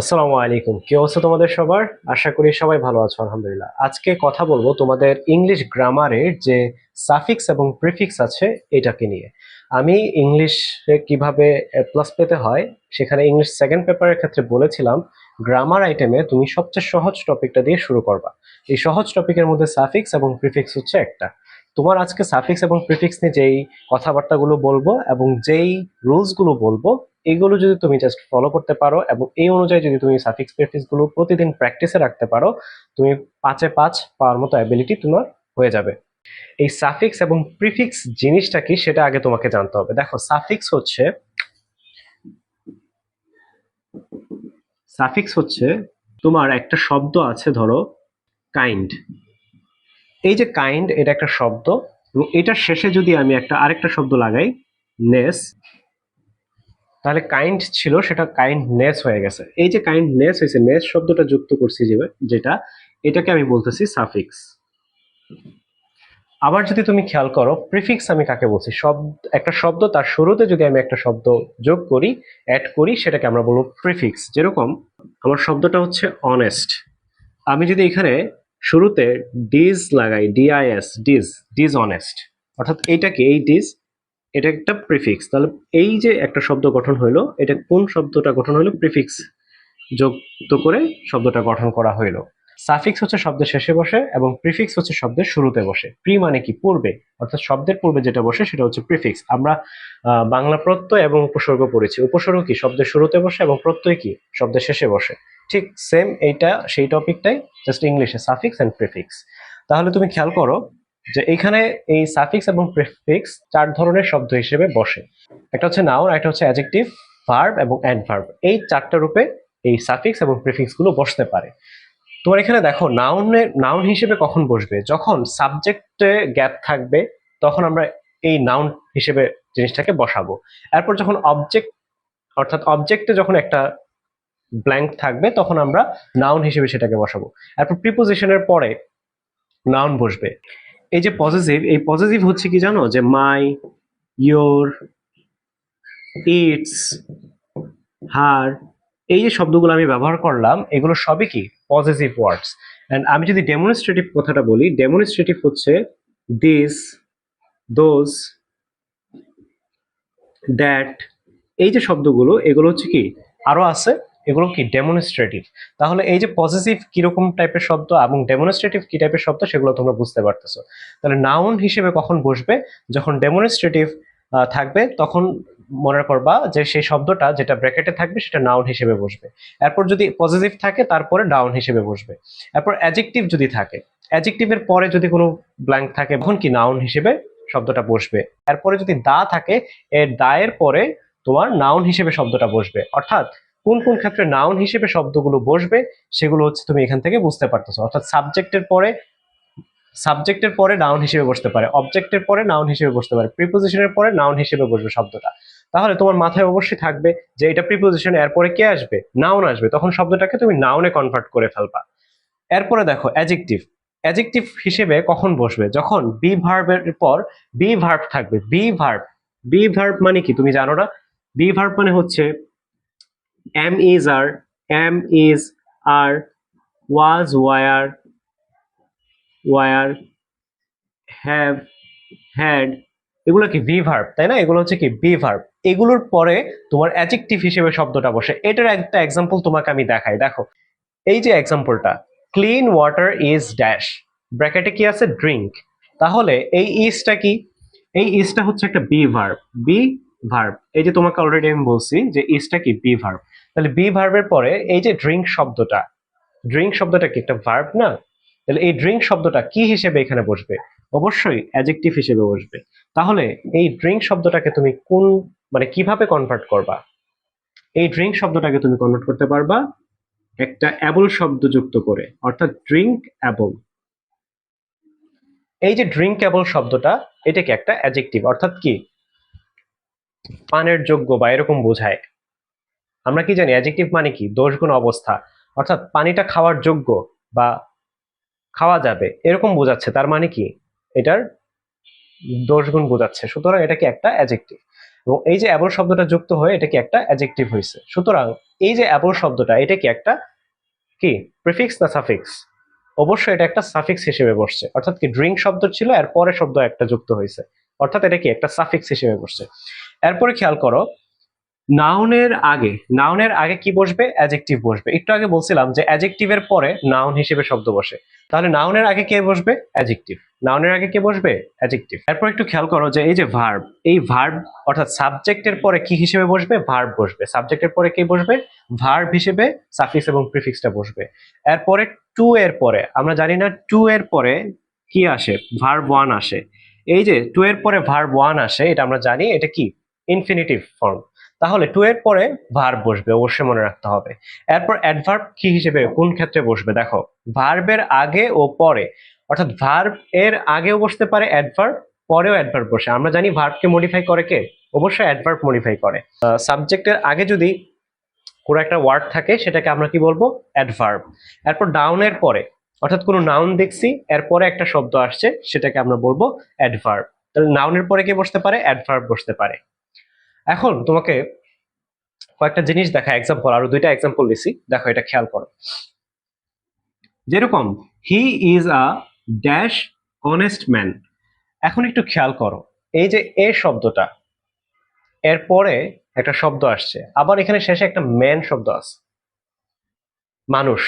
আসসালামু আলাইকুম। কি অবস্থা তোমাদের সবার? আশা করি সবাই ভালো আছো, আলহামদুলিল্লাহ। আজকে কথা বলব তোমাদের ইংলিশ গ্রামারের যে সাফিক্স এবং প্রিফিক্স আছে, এটাকে নিয়ে। আমি ইংলিশে কীভাবে প্লাস পেতে হয়, সেখানে ইংলিশ সেকেন্ড পেপারের ক্ষেত্রে বলেছিলাম গ্রামার আইটেমে তুমি সবচেয়ে সহজ টপিকটা দিয়ে শুরু করবা। এই সহজ টপিকের মধ্যে সাফিক্স এবং প্রিফিক্স হচ্ছে একটা। তোমার আজকে সাফিক্স এবং প্রিফিক্স নিয়ে যেই কথাবার্তাগুলো বলব এবং যেই রুলসগুলো বলব, এগুলো যদি তুমি জাস্ট ফলো করতে পারো এবং এই অনুযায়ী যদি তুমি সাফিক্স প্রিফিক্সগুলো প্রতিদিন প্র্যাকটিসে রাখতে পারো, তুমি পাঁচে পাঁচ পাওয়ার মতো অ্যাবিলিটি তোমার হয়ে যাবে। এই সাফিক্স এবং প্রিফিক্স জিনিসটা কি সেটা আগে তোমাকে জানতে হবে। দেখো সাফিক্স হচ্ছে সাফিক্স হচ্ছে তোমার একটা শব্দ আছে ধরো কাইন্ড এই যে কাইন্ড এটা একটা শব্দ, এবং এটার শেষে যদি আমি একটা আরেকটা শব্দ লাগাই নেস তাহলে কাইন্ড ছিল, সেটা কাইন্ডনেস হয়ে গেছে। এই যে কাইন্ডনেস হয়েছে নেস শব্দটা যুক্ত করছি যে, যেটা, এটাকে আমি বলতেছি সাফিক্স আবার যদি তুমি খেয়াল করো প্রিফিক্স আমি কাকে বলছি? শব্দ, একটা শব্দ, তার শুরুতে যদি আমি একটা শব্দ যোগ করি অ্যাড করি, সেটাকে আমরা বলব প্রিফিক্স যেরকম, আমার শব্দটা হচ্ছে অনেস্ট আমি যদি এখানে শুরুতে ডিজ লাগাই ডিআইএস ডিজ ডিজ অনেস্ট অর্থাৎ এইটাকে, এই ডিজ, এটা একটা প্রিফিক্স। তাহলে এই যে একটা শব্দ গঠন হইল, এটা কোন শব্দটা গঠন হইল? প্রিফিক্স যুক্ত করে শব্দটা গঠন করা হইল। সাফিক্স হচ্ছে শব্দের শেষে বসে এবং প্রিফিক্স হচ্ছে শব্দের শুরুতে বসে। প্রি মানে কি? পূর্বে। অর্থাৎ শব্দের পূর্বে যেটা বসে, সেটা হচ্ছে প্রিফিক্স। আমরা বাংলা প্রত্যয় এবং উপসর্গ পড়েছি। উপসর্গ কি? শব্দের শুরুতে বসে এবং প্রত্যয় কি? শব্দের শেষে বসে। ঠিক সেম এইটা, সেই টপিকটাই জাস্ট ইংলিশে সাফিক্স অ্যান্ড প্রিফিক্স তাহলে তুমি খেয়াল করো যে এখানে এই সাফিক্স এবং প্রিফিক্স চার ধরনের শব্দ হিসেবে বসে। একটা হচ্ছে নাউন একটা হচ্ছে অ্যাডজেক্টিভ ভার্ব এবং অ্যান্ড অ্যাডভার্ব এই চারটা রূপে এই সাফিক্স এবং প্রিফিক্সগুলো বসতে পারে। তোমার এখানে দেখো নাউনে নাউন হিসেবে কখন বসবে? যখন সাবজেক্টে গ্যাপ থাকবে, তখন আমরা এই নাউন হিসেবে জিনিসটাকে বসাবো। এরপর যখন অবজেক্ট অর্থাৎ অবজেক্টে যখন একটা ব্ল্যাঙ্ক থাকবে, তখন আমরা নাউন হিসেবে সেটাকে বসাবো। এরপর প্রিপোজিশনের পরে নাউন বসবে। এই যে পজিটিভ এই পজিটিভ হচ্ছে কি জানো? যে মাই ইয়োর ইটস হার এই যে শব্দগুলো আমি ব্যবহার করলাম, এগুলো সবই কি? পজিটিভ ওয়ার্ডস অ্যান্ড আমি যদি ডেমনস্ট্রেটিভ কথাটা বলি ডেমনস্ট্রেটিভ হচ্ছে দিস দোজ দ্যাট এই যে শব্দগুলো, এগুলো হচ্ছে কি? আরও আছে এগুলো কি ডেমনস্ট্রেটিভ তাহলে এই যে পজিটিভ কীরকম টাইপের শব্দ এবং ডেমনস্ট্রেটিভ কি টাইপের শব্দ সেগুলো তোমরা বুঝতে পারতেছো। তাহলে নাউন হিসেবে কখন বসবে? যখন ডেমনস্ট্রেটিভ থাকবে, তখন মনে করবা যে সেই শব্দটা যেটা ব্র্যাকেটে থাকবে সেটা নাউন হিসেবে বসবে। এরপর যদি পজিটিভ থাকে, তারপরে ডাউন হিসেবে বসবে। এরপর অ্যাজেক্টিভ যদি থাকে অ্যাজেক্টিভের পরে যদি কোনো ব্ল্যাঙ্ক থাকে, তখন কি নাউন হিসেবে শব্দটা বসবে? এরপরে যদি দা থাকে এর দায়ের পরে তোমার নাউন হিসেবে শব্দটা বসবে। অর্থাৎ কোন কোন ক্ষেত্রে নাউন হিসেবে শব্দগুলো বসবে, সেগুলো হচ্ছে তুমি এখান থেকে বুঝতে পারতেছো। অর্থাৎ সাবজেক্টের পরে সাবজেক্টের পরে নাউন হিসেবে বসতে পারে অবজেক্টের পরে নাউন হিসেবে বসতে পারে প্রিপোজিশনের পরে নাউন হিসেবে বসবে শব্দটা। তাহলে তোমার মাথায় অবশ্যই থাকবে যে এটা প্রিপোজিশন এরপরে কে আসবে? নাউন আসবে। তখন শব্দটাকে তুমি নাউনে কনভার্ট করে ফেলবা। এরপরে দেখো অ্যাজেক্টিভ অ্যাজেক্টিভ হিসেবে কখন বসবে? যখন বি ভার্বের পর বি ভার্ব থাকবে। বি ভার্ব বি ভার্ব মানে কি? তুমি জানো না? বি ভার্ব মানে হচ্ছে am is are am is are was were were have had এগুলো কি ভি ভার্ব তাই না? এগুলো হচ্ছে কি বি ভার্ব এগুলোর পরে তোমার অ্যাডজেক্টিভ হিসেবে শব্দটা বসে। এটার একটা এক্সাম্পল তোমাকে আমি দেখাই। দেখো, এই যে এক্সাম্পলটা ক্লিন ওয়াটার ইজ ড্যাশ ব্র্যাকেটে কি আছে? ড্রিঙ্ক তাহলে এই ইজটা কি? এই ইজটা হচ্ছে একটা বি ভার্ব বি ভার্ব এই যে তোমাকে অলরেডি আমি বলছি যে ইজটা কি? বি ভার্ব তাহলে বি ভার্বের পরে এই যে ড্রিঙ্ক শব্দটা ড্রিঙ্ক শব্দটা কি একটা ভার্ব না? তাহলে এই ড্রিঙ্ক শব্দটা কি হিসেবে এখানে বসবে? অবশ্যই অ্যাডজেক্টিভ হিসেবে বসবে। তাহলে এই ড্রিঙ্ক শব্দটাকে তুমি কোন মানে কীভাবে কনভার্ট করবা? এই ড্রিঙ্ক শব্দটাকে তুমি কনভার্ট করতে পারবা একটা অ্যাবল শব্দ যুক্ত করে, অর্থাৎ ড্রিঙ্ক অ্যাবল। এই যে ড্রিঙ্ক অ্যাবল শব্দটা এটা কি একটা অ্যাডজেক্টিভ অর্থাৎ কি? পানের যোগ্য বা এরকম বোঝায়। আমরা কি জানি অ্যাডজেক্টিভ মানে কি? দোষগুণ অবস্থা। অর্থাৎ পানিটা খাওয়ার যোগ্য বা খাওয়া যাবে, এরকম বোঝাচ্ছে। তার মানে কি? এটার দোষগুণ বোঝাচ্ছে। সুতরাং এটা কি একটা অ্যাডজেক্টিভ এবং এই যে অ্যাবল শব্দটা যুক্ত হয়ে এটা কি একটা অ্যাডজেক্টিভ হয়েছে সুতরাং এই যে অ্যাবল শব্দটা এটা কি একটা কি? প্রিফিক্স না সাফিক্স অবশ্যই এটা একটা সাফিক্স হিসেবে বসছে। অর্থাৎ কি ড্রিঙ্ক শব্দ ছিল, এর পরে শব্দ একটা যুক্ত হয়েছে অর্থাৎ এটা কি একটা সাফিক্স হিসেবে বসছে। এরপরে খেয়াল করো নাউনের আগে নাউনের আগে কি বসবে? অ্যাজেক্টিভ বসবে। একটু আগে বলছিলাম যে অ্যাজেক্টিভের পরে নাউন হিসেবে শব্দ বসে। তাহলে নাউনের আগে কে বসবে? অ্যাজেক্টিভ নাউনের আগে কে বসবে? অ্যাজেক্টিভ এরপর একটু খেয়াল করো যে এই যে ভার্ব এই ভার্ব অর্থাৎ সাবজেক্টের পরে কি হিসেবে বসবে? ভার্ব বসবে। সাবজেক্টের পরে কে বসবে? ভার্ব হিসেবে সাফিক্স এবং প্রিফিক্সটা বসবে। এরপরে টু এর পরে, আমরা জানি না টু এর পরে কি আসে? ভার্ব ওয়ান আসে। এই যে টু এর পরে ভার্ব ওয়ান আসে, এটা আমরা জানি, এটা কি? ইনফিনিটিভ ফর্ম তাহলে টু এর পরে ভার্ব বসবে, অবশ্যই মনে রাখতে হবে। এরপর অ্যাডভার্ব কি হিসেবে, কোন ক্ষেত্রে বসবে? দেখো ভার্বের আগে ও পরে, অর্থাৎ ভার্ব এর আগেও বসতে পারে অ্যাডভার্ব পরেও অ্যাডভার্ব বসে। আমরা জানি ভার্বকে মডিফাই করে কে? অবশ্যই অ্যাডভার্ব মডিফাই করে। সাবজেক্টের আগে যদি কোনো একটা ওয়ার্ড থাকে, সেটাকে আমরা কি বলব? অ্যাডভার্ব এরপর ডাউনের পরে, অর্থাৎ কোনো নাউন দেখছি, এরপরে একটা শব্দ আসছে, সেটাকে আমরা বলব অ্যাডভার্ব তাহলে নাউনের পরে কি বসতে পারে? অ্যাডভার্ব বসতে পারে। এখন তোমাকে কয়েকটা জিনিস দেখা এক্সাম্পল আরও দুইটা এক্সাম্পল দিছি। দেখো, এটা খেয়াল করো। যেরকম he is a dash honest man এখন একটু খেয়াল করো, এই যে এ শব্দটা, এর পরে একটা শব্দ আসছে, আবার এখানে শেষে একটা ম্যান শব্দ আছে। মানুষ।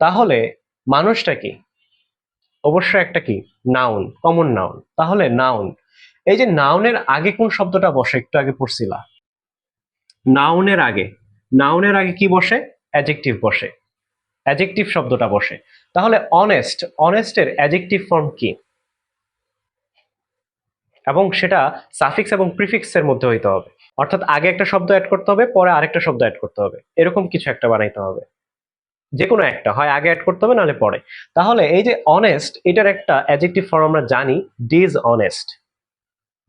তাহলে মানুষটা কি? অবশ্যই একটা কি? নাউন কমন নাউন তাহলে নাউন এই যে নাউনের আগে কোন শব্দটা বসে? একটু আগে পড়ছিলা। নাউনের আগে। নাউনের আগে কি বসে? অ্যাজেক্টিভ বসে। অ্যাজেক্টিভ শব্দটা বসে। তাহলে অনেস্ট অনেস্টের অ্যাজেক্টিভ ফর্ম কি? এবং সেটা সাফিক্স এবং প্রিফিক্স এর মধ্যে হইতে হবে। অর্থাৎ আগে একটা শব্দ অ্যাড করতে হবে, পরে আরেকটা শব্দ অ্যাড করতে হবে। এরকম কিছু একটা বানাইতে হবে। যে কোনো একটা। হয় আগে অ্যাড করতে হবে, নাহলে পরে। তাহলে এই যে অনেস্ট এটার একটা অ্যাজেক্টিভ ফর্ম আমরা জানি ডিজ অনেস্ট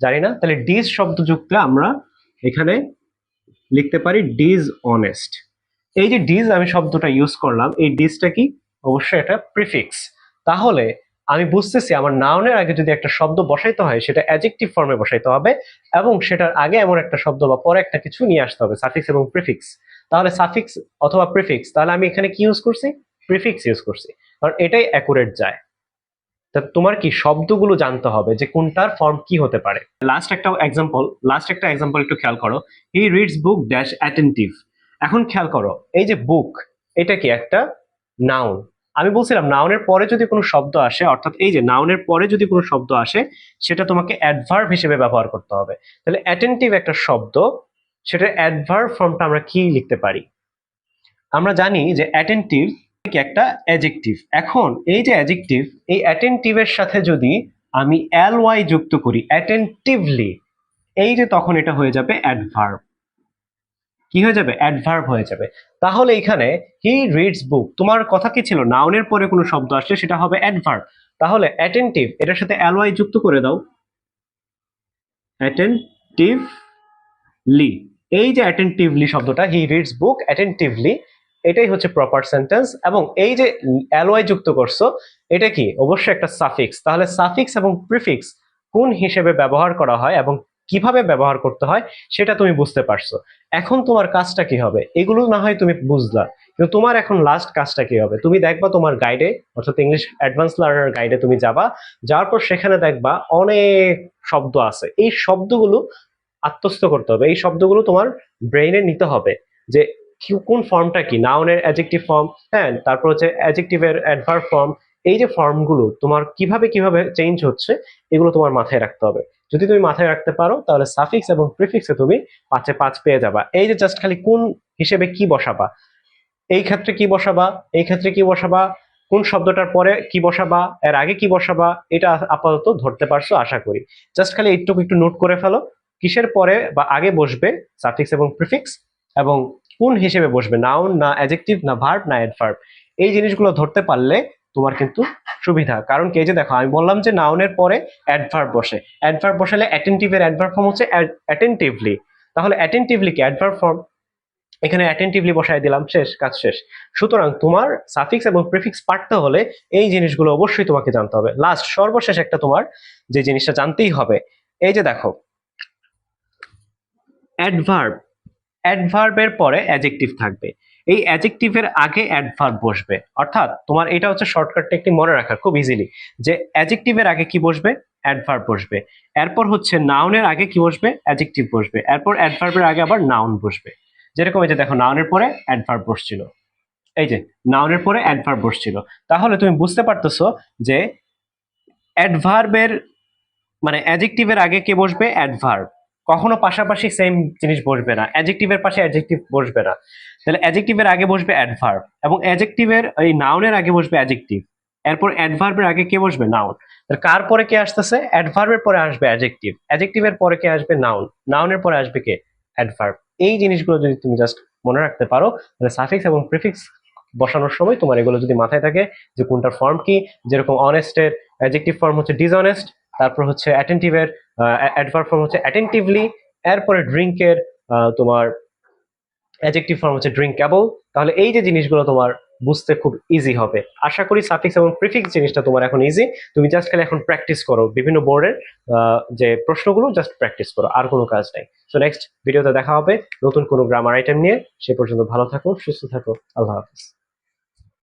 জানি না, তাহলে ডিজ শব্দ যুক্ত আমরা এখানে লিখতে পারি ডিজ অনেস্ট এই যে ডিজ আমি শব্দটা ইউজ করলাম, এই ডিজটা কি? অবশ্যই এটা প্রিফিক্স তাহলে আমি বুঝতেছি আমার নাউনের আগে যদি একটা শব্দ বসাইতে হয়, সেটা অ্যাজেক্টিভ ফর্মে বসাইতে হবে এবং সেটার আগে এমন একটা শব্দ বা পরে একটা কিছু নিয়ে আসতে হবে সাফিক্স এবং প্রিফিক্স তাহলে সাফিক্স অথবা প্রিফিক্স তাহলে আমি এখানে কি ইউজ করছি? প্রিফিক্স ইউজ করছি। কারণ এটাই অ্যাকুরেট যায়। তা তোমার কি শব্দগুলো জানতে হবে যে কোনটার ফর্ম কি হতে পারে? লাস্ট একটা এক্সাম্পল লাস্ট একটা এক্সাম্পল একটু খেয়াল করো। He reads book dash attentive এখন খেয়াল করো, এই যে বুক এটা কি একটা নাউন আমি বলছিলাম নাউনের পরে যদি কোনো শব্দ আসে, অর্থাৎ এই যে নাউনের পরে যদি কোনো শব্দ আসে, সেটা তোমাকে অ্যাডভার্ব হিসেবে ব্যবহার করতে হবে। তাহলে অ্যাটেন্টিভ একটা শব্দ, সেটার অ্যাডভার্ব ফর্মটা আমরা কি লিখতে পারি? আমরা জানি যে অ্যাটেন্টিভ একটা এখন এই যে এই অ্যাটেন্টিভের সাথে যদি আমি এল ওয়াই যুক্ত করি অ্যাটেন্টিভলি এই যে তখন এটা হয়ে যাবে অ্যাডভার্ব কি হয়ে যাবে? অ্যাডভার্ব হয়ে যাবে। তাহলে এখানে হি রিডস বুক তোমার কথা কি ছিল? নাউনের পরে কোনো শব্দ আসছে, সেটা হবে অ্যাডভার্ব তাহলে অ্যাটেন্টিভ এটার সাথে এল ওয়াই যুক্ত করে দাও। অ্যাটেন্টিভলি এই যে অ্যাটেন্টিভলি শব্দটা হি রিডস বুক অ্যাটেন্টিভলি এটাই হচ্ছে প্রপার সেন্টেন্স এবং এই যে অ্যালওয়াই যুক্ত করছ, এটা কি? অবশ্যই একটা সাফিক্স তাহলে সাফিক্স এবং প্রিফিক্স কোন হিসেবে ব্যবহার করা হয় এবং কীভাবে ব্যবহার করতে হয়, সেটা তুমি বুঝতে পারছ। এখন তোমার কাজটা কি হবে? এগুলো না হয় তুমি বুঝলা, কিন্তু তোমার এখন লাস্ট কাজটা কি হবে? তুমি দেখবা তোমার গাইডে অর্থাৎ ইংলিশ অ্যাডভান্স লার্নার গাইডে তুমি যাবা, যাওয়ার পর সেখানে দেখবা অনেক শব্দ আছে। এই শব্দগুলো আত্মস্থ করতে হবে। এই শব্দগুলো তোমার ব্রেইনে নিতে হবে যে কোন ফর্মটা কি? নাউনের অ্যাডজেক্টিভ ফর্ম হ্যাঁ তারপর হচ্ছে অ্যাডজেক্টিভের অ্যাডভার্ব ফর্ম এই যে ফর্মগুলো তোমার কীভাবে কীভাবে চেঞ্জ হচ্ছে, এগুলো তোমার মাথায় রাখতে হবে। যদি তুমি মাথায় রাখতে পারো, তাহলে সাফিক্স এবং প্রিফিক্সে তুমি পাঁচে পাঁচ পেয়ে যাবা। এই যে জাস্ট খালি কোন হিসেবে কি বসাবা? এই ক্ষেত্রে কি বসাবা? এই ক্ষেত্রে কি বসাবা? কোন শব্দটার পরে কি বসাবা? এর আগে কি বসাবা? এটা আপাতত ধরতে পারছ, আশা করি। জাস্ট খালি এইটুকু একটু নোট করে ফেলো। কিসের পরে বা আগে বসবে সাফিক্স এবং প্রিফিক্স এবং কোন হিসেবে বসবে? নাউন না অ্যাডজেক্টিভ না ভার্ব না অ্যাডভার্ব এই জিনিসগুলো ধরতে পারলে তোমার কিন্তু সুবিধা। কারণ কি যে দেখো, আমি বললাম যে নাউনের পরে অ্যাডভার্ব বসে। অ্যাডভার্ব বসালে অ্যাটেন্টিভের অ্যাডভার্ব ফর্ম হচ্ছে অ্যাটেন্টিভলি তাহলে অ্যাটেন্টিভলি কি? অ্যাডভার্ব ফর্ম এখানে অ্যাটেন্টিভলি বসায় দিলাম, শেষ, কাজ শেষ। সুতরাং তোমার সাফিক্স এবং প্রিফিক্স পারতে হলে এই জিনিসগুলো অবশ্যই তোমাকে জানতে হবে। লাস্ট সর্বশেষ একটা তোমার যে জিনিসটা জানতেই হবে। এই যে দেখো অ্যাডভার্ব অ্যাডভার্বের পরে অ্যাজেক্টিভ থাকবে। এই অ্যাজেক্টিভের আগে অ্যাডভার্ব বসবে। অর্থাৎ তোমার এটা হচ্ছে শর্টকাট টেকনিক মনে রাখার খুব ইজিলি যে অ্যাজেক্টিভের আগে কি বসবে? অ্যাডভার্ব বসবে। এরপর হচ্ছে নাউনের আগে কি বসবে? অ্যাজেক্টিভ বসবে। এরপর অ্যাডভার্বের আগে আবার নাউন বসবে। যেরকম এই যে দেখো নাউনের পরে অ্যাডভার্ব বসছিল। এই যে নাউনের পরে অ্যাডভার্ব বসছিল। তাহলে তুমি বুঝতে পারতেছো যে অ্যাডভার্বের মানে অ্যাজেক্টিভের আগে কে বসবে? অ্যাডভার্ব কখনো পাশাপাশি সেম জিনিস বসবে না। অ্যাজেক্টিভের পাশে অ্যাডজেক্টিভ বসবে না। তাহলে অ্যাজেক্টিভের আগে বসবে অ্যাডভার্ব এবং অ্যাজেক্টিভের এই নাউনের আগে বসবে অ্যাজেক্টিভ এরপর অ্যাডভার্বের আগে কে বসবে? নাউন তাহলে কার পরে কে আসতেছে? অ্যাডভার্বের পরে আসবে অ্যাজেক্টিভ অ্যাজেক্টিভের পরে কে আসবে? নাউন নাউনের পরে আসবে কে? অ্যাডভার্ব এই জিনিসগুলো যদি তুমি জাস্ট মনে রাখতে পারো, তাহলে সাফিক্স এবং প্রিফিক্স বসানোর সময় তোমার এগুলো যদি মাথায় থাকে যে কোনটার ফর্ম কি? যেরকম অনেস্টের অ্যাডজেক্টিভ ফর্ম হচ্ছে ডিসঅনেস্ট তারপর হচ্ছে অ্যাটেন্টিভের অ্যাডভার্ব ফর্ম হচ্ছে অ্যাটেন্টিভলি এরপরে ড্রিঙ্কের তোমার অ্যাডজেক্টিভ ফর্ম হচ্ছে ড্রিঙ্কেবল তাহলে এই যে জিনিসগুলো তোমার বুঝতে খুব ইজি হবে। আশা করি সাফিক্স এবং প্রিফিক্স জিনিসটা তোমার এখন ইজি তুমি জাস্ট খালি এখন প্র্যাকটিস করো বিভিন্ন বোর্ডের যে প্রশ্নগুলো জাস্ট প্র্যাকটিস করো, আর কোনো কাজ নাই। সো নেক্সট ভিডিওতে দেখা হবে নতুন কোনো গ্রামার আইটেম নিয়ে। সে পর্যন্ত ভালো থাকো, সুস্থ থাকো, আল্লাহ হাফিজ।